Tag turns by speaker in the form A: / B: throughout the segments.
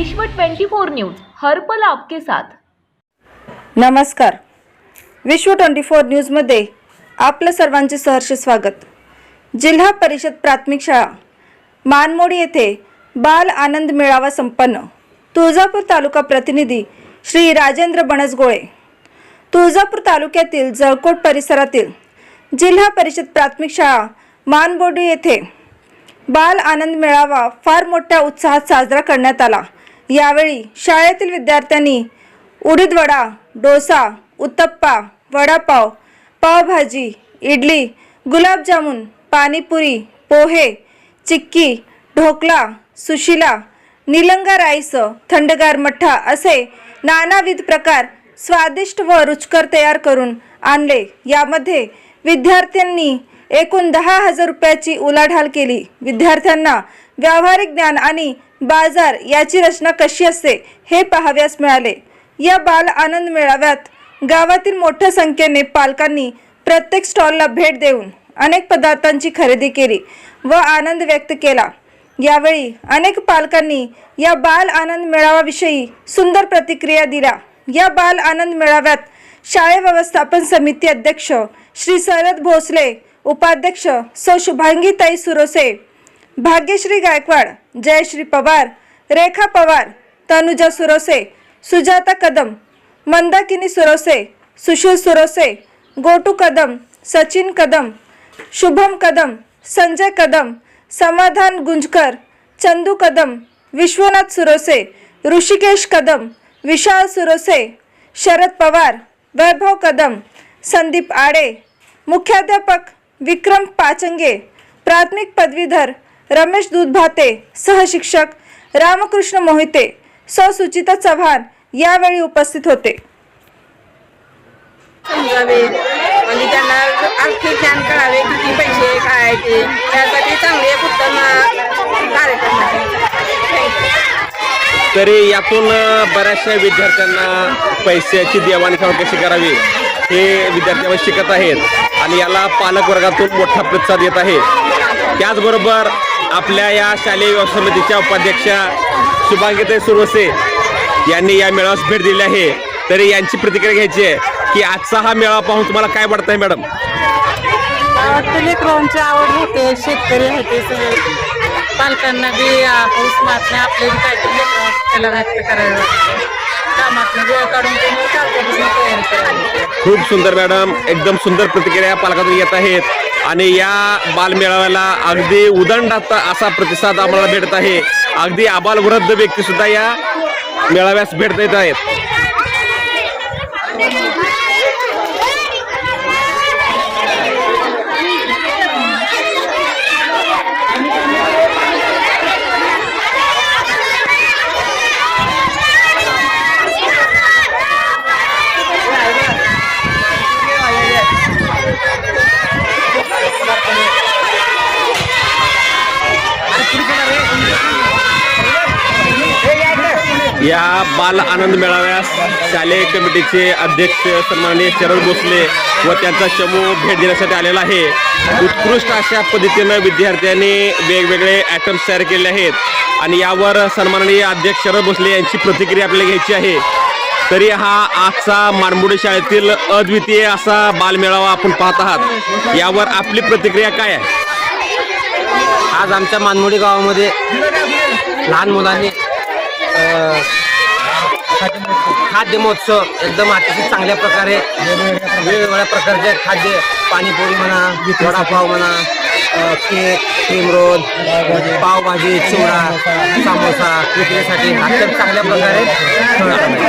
A: विश्व 24 न्यूज हर्पल आपके साथ.
B: नमस्कार. विश्व ट्वेंटी फोर न्यूजमध्ये आपलं सर्वांचे सहर्ष स्वागत. जिल्हा परिषद प्राथमिक शाळा मानमोडी येथे बाल आनंद मेळावा संपन्न. तुळजापूर तालुका प्रतिनिधी श्री राजेंद्र बनसगोळे. तुळजापूर तालुक्यातील जळकोट परिसरातील जिल्हा परिषद प्राथमिक शाळा मानबोडी येथे बाल आनंद मेळावा फार मोठ्या उत्साहात साजरा करण्यात आला. यावेळी शाळेतील विद्यार्थ्यांनी उडीद वडा डोसा उत्तप्पा वडापाव पावभाजी इडली गुलाबजामुन पाणीपुरी पोहे चिक्की ढोकला सुशिला निलंगा राईस थंडगार मठ्ठा असे नानाविध प्रकार स्वादिष्ट व रुचकर तयार करून आणले. यामध्ये विद्यार्थ्यांनी एकूण दहा हजार रुपयाची उलाढाल केली. विद्यार्थ्यांना व्यावहारिक ज्ञान आणि बाजार याची रचना कशी असते हे पाहाव्यास मिळाले. या बाल आनंद मेळाव्यात गावातील मोठ्या संख्येने पालकांनी प्रत्येक स्टॉलला भेट देऊन अनेक पदार्थांची खरेदी केली व आनंद व्यक्त केला. यावेळी अनेक पालकांनी या बाल आनंद मेळाव्याविषयी सुंदर प्रतिक्रिया दिल्या. या बाल आनंद मेळाव्यात शाळे व्यवस्थापन समिती अध्यक्ष श्री शरद भोसले उपाध्यक्ष सौ शुभांगीताई सुरोसे भाग्यश्री गायकवाड जयश्री पवार रेखा पवार तनुजा सुरोसे सुजाता कदम मंदाकिनी सुरोसे सुशील सुरोसे गोटू कदम सचिन कदम शुभम कदम संजय कदम समाधान गुंजकर चंदू कदम विश्वनाथ सुरोसे ऋषिकेश कदम विशाल सुरोसे शरद पवार वैभव कदम संदीप आडे मुख्याध्यापक विक्रम पाचंगे प्राथमिक पदवीधर रमेश दूधभाते सहशिक्षक रामकृष्ण मोहिते सौ सुचिता चव्हाण यावेळी उपस्थित होते.
C: समजावे. आणि त्यांना आर्थिक ज्ञान कळावे किती पैसे काय ते. त्यासाठी चांगले उत्तम कार्यक्रम
D: तरी यातून बऱ्याचशा विद्यार्थ्यांना पैशाची देवाणघेवाण कशी करावी हे विद्यार्थी शिकत आहेत. आणि याला पालक वर्गातून मोठा प्रतिसाद येत आहे. त्याचबरोबर आपल्या या शालेय व्यवस्था समितीच्या उपाध्यक्षा शुभांगिताई सुरवसे यांनी या मेळाव्यास भेट दिली आहे. तरी यांची प्रतिक्रिया घ्यायची आहे की आजचा हा मेळावा पाहून तुम्हाला काय वाटतंय मॅडम?
C: लेकरांची आवड होते शेतकरी आहे सगळे. पालकांना बी हाऊस मारणे आपले काहीतरी करायला.
D: खूप सुंदर मॅडम एकदम सुंदर प्रतिक्रिया पालकातून येत आहेत. आणि या बालमेळाव्याला अगदी उदंड असा प्रतिसाद आम्हाला भेटत आहे. अगदी आबालवृद्ध व्यक्ती सुद्धा या मेळाव्यास भेट देत आहेत. या बाल आनंद मेळाव्यास शालेय कमिटीचे अध्यक्ष सन्माननीय शरद भोसले व त्यांचा चमू भेट देण्यासाठी आलेला आहे. उत्कृष्ट अशा पद्धतीनं विद्यार्थ्यांनी वेगवेगळे ॲटम्स तयार केले आहेत. आणि यावर सन्माननीय अध्यक्ष शरद भोसले यांची प्रतिक्रिया आपल्याला घ्यायची आहे. तरी हा आजचा मानमुडी शाळेतील अद्वितीय असा बालमेळावा आपण पाहत आहात. यावर आपली प्रतिक्रिया काय आहे?
E: आज आमच्या मानमोडी गावामध्ये लहान मुलांनी खाद्य महोत्सव एकदम अतिशय चांगल्या प्रकारे वेगवेगळ्या प्रकारचे खाद्य पाणीपुरी म्हणा वडापाव म्हणा cake cream roll pav bhaji chivda samosa विक्रीसाठी अत्यंत चांगल्या प्रकारे.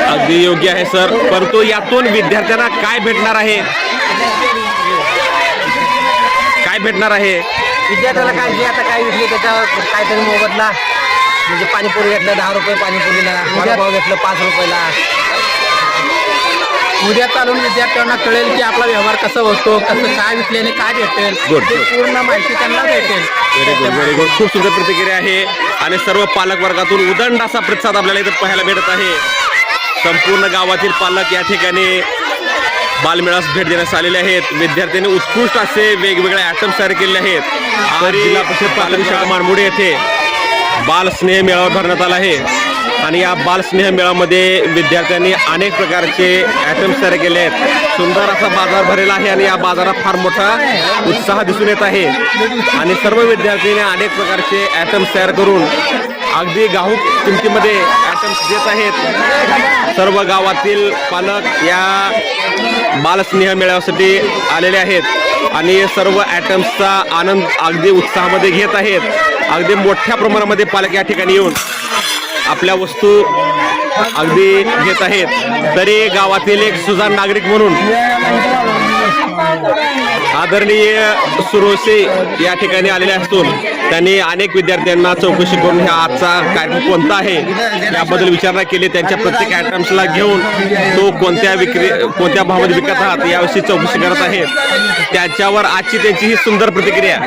D: अगदी योग्य आहे सर परंतु यातून विद्यार्थ्यांना काय भेटणार आहे काय भेटणार आहे
E: विद्यार्थ्याला काय जे आता काय विकले त्याच्यावर काहीतरी मोबदला म्हणजे पाणीपुरी घेतलं दहा रुपये पाणीपुरीला वडापाव घेतलं पाच रुपयाला.
F: उद्या चालून विद्यार्थ्यांना कळेल की आपला व्यवहार कसा होतो कसं काय विकल्याने काय भेटेल.
D: Good,
F: ते
D: good.
F: पूर्ण माहिती त्यांना भेटेल.
D: व्हेरी गुड व्हेरी गुड खूप सुंदर प्रतिक्रिया आहे. आणि सर्व पालक वर्गातून उदंड असा प्रतिसाद आपल्याला इथं पाहायला भेटत आहे. संपूर्ण गावातील पालक या ठिकाणी बालमेळास भेट देण्यास आलेले आहेत. विद्यार्थ्यांनी उत्कृष्ट असे वेगवेगळे आयटम्स तयार केलेले आहेत. जिल्हा परिषद पालक शाळा मानमुडे येथे बालस्नेह मेळा मेळावा भरण्यात आला आहे. आणि या बालस्नेह मेळामध्ये विद्यार्थ्यांनी अनेक प्रकारचे आयटम्स तयार केले आहेत. सुंदर असा बाजार भरलेला आहे आणि या बाजारात फार मोठा उत्साह दिसून येत आहे. आणि सर्व विद्यार्थ्यांनी अनेक प्रकारचे आयटम्स तयार करून अगदी गाऊक किमतीमध्ये आयटम्स देत आहेत. सर्व गावातील पालक या बालस्नेह मेळाव्यासाठी आलेले आहेत आणि सर्व ॲटम्सचा आनंद अगदी उत्साहामध्ये घेत आहेत. अगदी मोठ्या प्रमाणामध्ये पालक या ठिकाणी येऊन आपल्या वस्तू अगदी घेत आहेत. तरी गावातील एक सुजाण नागरिक म्हणून आदरणीय सुरोसे या ठिकाणी आलेले असून त्यांनी अनेक विद्यार्थ्यांना चौकशी करून हा आजचा कार्यक्रम कोणता आहे याबद्दल विचारणा केली. त्यांच्या प्रत्येक आयटम्सला घेऊन तो कोणत्या विक्री कोणत्या भावात विकत आहात याविषयी चौकशी करत आहेत त्याच्यावर आजची त्यांची ही सुंदर प्रतिक्रिया.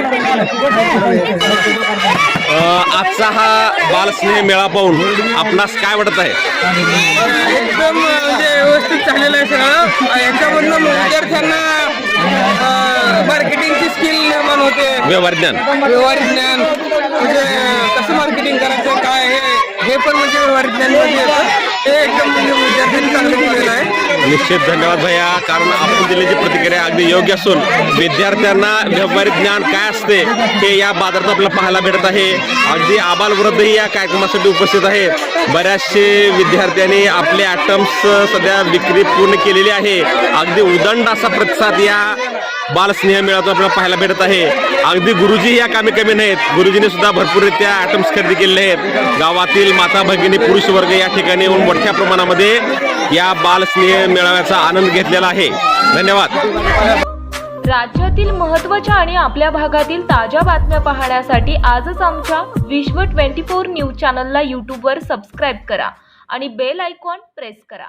D: आजचा हा बालस्नेह मेळा पाहून आपणास काय वाटत आहे?
C: एकदम म्हणजे व्यवस्थित चाललेलं आहे सगळं. याच्यामधनं विद्यार्थ्यांना मार्केटिंगची स्किल निर्माण होते.
D: व्यवहार ज्ञान.
C: व्यवहारिक ज्ञान. म्हणजे कसं मार्केटिंग करायचं काय हे हे पण म्हणजे व्यवहारिक ज्ञानमध्ये येतं. ते एकदम म्हणजे विद्यार्थ्यांनी चांगलं केलेलं आहे.
D: निश्चित धन्यवाद भैया. कारण आपण दिलेली प्रतिक्रिया अगदी योग्य असून विद्यार्थ्यांना व्यावहारिक ज्ञान काय असते हे या बाजारात आपल्याला पाहायला भेटत आहे. अगदी आबालवृद्धही या कार्यक्रमासाठी उपस्थित आहे बऱ्याचशे विद्यार्थ्यांनी आपले आयटम्स सध्या विक्री पूर्ण केलेली आहे. अगदी उदंड असा प्रतिसाद या बालस्नेह मेळाव्यात आपल्याला पाहायला भेटत आहे. अगदी गुरुजी या कामी कमी नाहीत. गुरुजीने सुद्धा भरपूररित्या आयटम्स खरेदी केलेले आहेत. गावातील माता भगिनी पुरुष वर्ग या ठिकाणी येऊन मोठ्या प्रमाणामध्ये या बालस्नेह मेळाव्याचा आनंद घेतलेला आहे. धन्यवाद.
A: राज्यातील महत्त्वाच्या आणि आपल्या भागातील ताज्या बातम्या पाहण्यासाठी आजच आमच्या विश्व ट्वेंटी फोर न्यूज चॅनलला यूट्यूबवर सबस्क्राईब करा आणि बेल आयकॉन प्रेस करा.